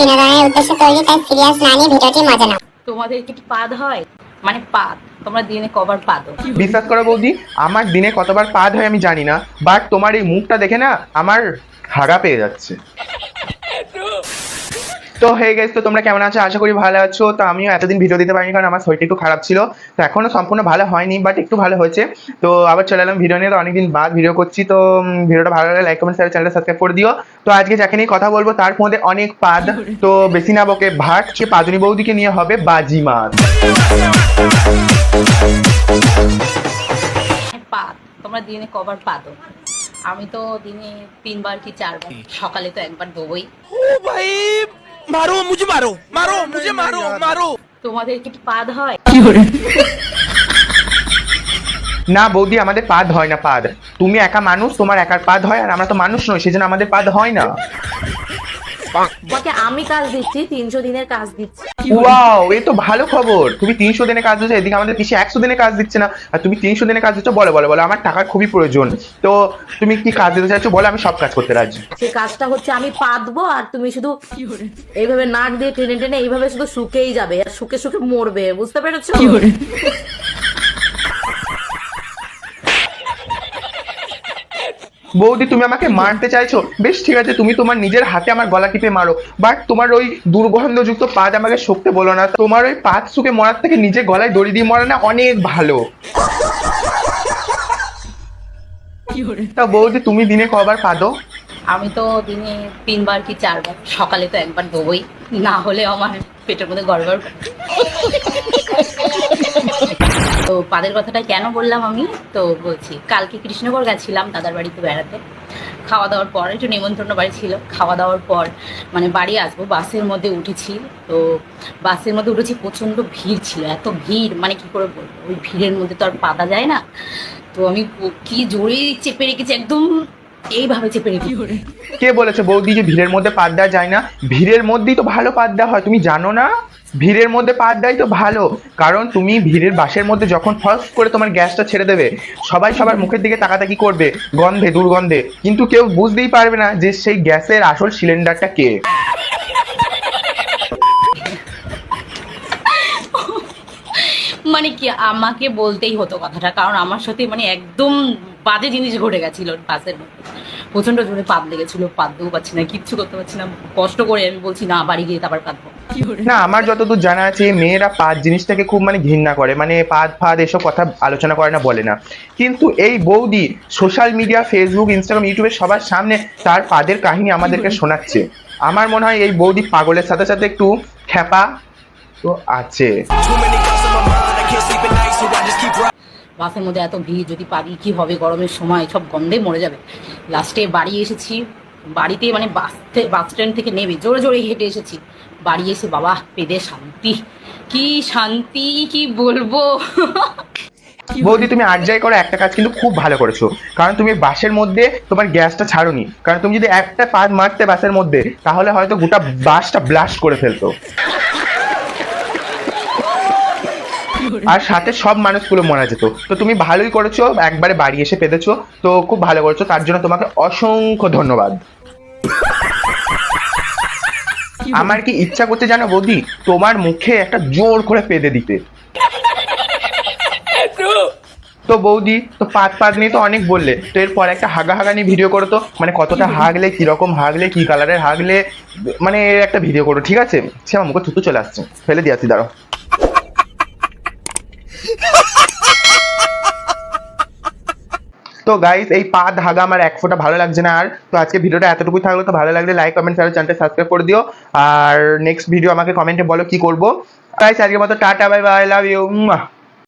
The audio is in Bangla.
বিনোদনের উদ্দেশ্যে তৈরি তাই সিরিয়াস না নিয়ে ভিডিওটি মজা নাও। তোমাদের কি পাদ হয়? মানে পাদ। তোমরা দিনে কবার পাদো। বিশ্বাস করো বৌদি আমার দিনে কতবার পাদ হয় আমি জানি না বাট তোমার এই মুখটা দেখে না আমার হাগা পেয়ে যাচ্ছে। তো হয়ে গেছে তো তোমরা কেমন আছো? আশা করি ভালো আছো। তো আমিও এতদিন ভিডিও দিতে পারিনি কারণ আমার শরীরটা একটু খারাপ ছিল। তো এখনও সম্পূর্ণ ভালো হয়নি বাট একটু ভালো হয়েছে। তো আবার চলে এলাম ভিডিও নিয়ে। তো অনেকদিন বাদ ভিডিও করছি। তো ভিডিওটা ভালো লাগলে লাইক কমেন্ট চ্যানেলটা সাবস্ক্রাইব করে দিও। তো আজকে যাকে নিয়ে কথা বলব তার মধ্যে অনেক পাদ। তো বেশি না বকে ভাট সে পাদুনি বৌদিকে নিয়ে হবে বাজি পাত তোমরা দিনে কবার পাতো আমি তো দিনে তিনবার কি চারবার। সকালে তো একবার দেবোই। ও ভাই! মারো মুঝে মারো মারো মুঝে মারো মারো। তোমাদের কি পাদ হয়? না বৌদি আমাদের পাদ হয় না পাদ। তুমি একা মানুষ তোমার একার পাদ হয় আর আমরা তো মানুষ নই সেজন্য আমাদের পাদ হয় না। তোমাকে আমি কাজ দিচ্ছি তিনশো দিনের কাজ দিচ্ছি। ওয়াও এই তো ভালো খবর। তুমি তিনশো দিনে কাজ দিচ্ছ এদিকে আমাদের পিছিয়ে একশো দিনে কাজ দিচ্ছে না। আর তুমি তিনশো দিনে কাজ দিচ্ছ বলো বলো বলো আমার টাকার খুবই প্রয়োজন। তো তুমি কি কাজ দিতে চাইছো বলো আমি সব কাজ করতে রাজি। সেই কাজটা হচ্ছে আমি পাতবো আর তুমি শুধু এইভাবে নাক দিয়ে টেনে টেনে এইভাবে শুধু শুকেই যাবে আর শুকে শুকে মরবে বুঝতে পেরেছ? বৌদি তুমি আমাকে মারতে চাইছো? বেশ ঠিক আছে তুমি তোমার নিজের হাতে আমার গলা টিপে মারো। বাট তোমার ওই দুর্গন্ধযুক্ত পাদ আমাকে শোকতে বলো না। তোমার ওই পাদ শুকে মরার থেকে নিজে গলায় দড়ি দিয়ে মরা না অনেক ভালো। তা বৌদি তুমি দিনে কবার পাদো? আমি তো দিনে তিনবার কি চারবার? সকালে তো একবার দেবই। না হলে আমার পেটের মধ্যে গড়বড়। তো পাদের কথাটা কেন বললাম আমি? তো বলছি, কালকে কৃষ্ণগড় গেছিলাম দাদার বাড়িতে বেড়াতে। খাওয়া দাওয়ার পর, একটু নেমন্তন্ন বাড়ি ছিল। খাওয়া দাওয়ার পর মানে বাড়ি আসব, বাসের মধ্যে উঠেছি। তো বাসের মধ্যে উঠেছি, প্রচণ্ড ভিড় ছিল, এত ভিড় মানে কি করে বলব? ওই ভিড়ের মধ্যে তো আর পাতা যায় না। তো আমি কি জোরে চেপে রেখেছি, একদম এইভাবে চেপে রেখেছি কে বলেছে বৌদি যে ভিড়ের মধ্যে পাদ দেওয়া যায় না? ভিড়ের মধ্যেই তো ভালো পাদ দেওয়া হয় তুমি জানো না? ভিড়ের মধ্যে পাদ দেয় তো ভালো। কারণ তুমি ভিড়ের বাসের মধ্যে যখন ফস করে তোমার গ্যাসটা ছেড়ে দেবে সবাই সবার মুখের দিকে তাকাতাকি করবে গন্ধে দুর্গন্ধে। কিন্তু কেউ বুঝতেই পারবে না যে সেই গ্যাসের আসল সিলিন্ডারটা কে। মানে কি আমাকে বলতেই হতো কথাটা কারণ আমার সাথে মানে একদম বাজে জিনিস ঘটে গেছিল বাসের মধ্যে। প্রচণ্ড জোরে পাত লেগেছিল পাততেও পারছি না কিচ্ছু করতে পারছি না কষ্ট করে আমি বলছি না বাড়ি গিয়ে তারপর কাঁদবো না আমার যতদূর জানা আছে মেয়েরা পাদ জিনিসটাকে খুব মানে ঘৃণা করে মানে পাদ ফাদ এসব কথা আলোচনা করে না বলে না। কিন্তু এই বৌদি সোশ্যাল মিডিয়া ফেসবুক ইনস্টাগ্রাম ইউটিউবে সবার সামনে তার পাদের কাহিনী আমাদেরকে শোনাচ্ছে। আমার মনে হয় এই বৌদি পাগলের সাথে সাথে একটু খ্যাপা তো আছে। বাসের মধ্যে এত ভিড়, যদি পারি কি হবে গরমের সময়, সব গন্ধে মরে যাবে। লাস্টে বাড়ি এসেছি, বাড়িতে মানে বাস বাস স্ট্যান্ড থেকে নেমে জোরে জোরে হেঁটে এসেছি। বাড়ি এসে বাবা, পেদে শান্তি। কি শান্তি, কি বলব? বৌদি, তুমি আর যাই করো, একটা কাজ কিন্তু খুব ভালো করেছ। কারণ তুমি বাসের মধ্যে তোমার গ্যাসটা ছাড়োনি। কারণ তুমি যদি একটা পা মারতে বাসের মধ্যে, তাহলে হয়তো গোটা বাসটা ব্লাস্ট করে ফেলতো। আর সাথে সব মানুষগুলো মারা যেত। তো তুমি ভালোই করেছ একবারে বাড়ি এসে পেতেছো। তো খুব ভালো করেছ তার জন্য তোমাকে অসংখ্য ধন্যবাদ। আমার কি ইচ্ছা করতে জানো বৌদি? তোমার মুখে একটা জোর করে পেদে দিতে। তো বৌদি তো পাত পাত নিয়ে তো অনেক বললে। তো এরপর একটা হাগা হাগা নিয়ে ভিডিও করো তো। মানে কতটা হাগলে কীরকম হাগলে কি কালারের হাগলে মানে এর একটা ভিডিও করো ঠিক আছে? সে আমার মুখে থুতু চলে আসছে। ফেলে দিয়ে আসি দাঁড়াও। তো গাইস এই পা ধাগা আমার এক ফোটা ভালো লাগছে না আর। তো আজকে ভিডিওটা এতটুকুই থাকল, তো ভালো লাগলে লাইক কমেন্ট শেয়ার চ্যানেলটা সাবস্ক্রাইব করে দিও। আর নেক্সট ভিডিও আমাকে কমেন্টে বলো কি করব। গাইস আজকের মতো tata bye bye love you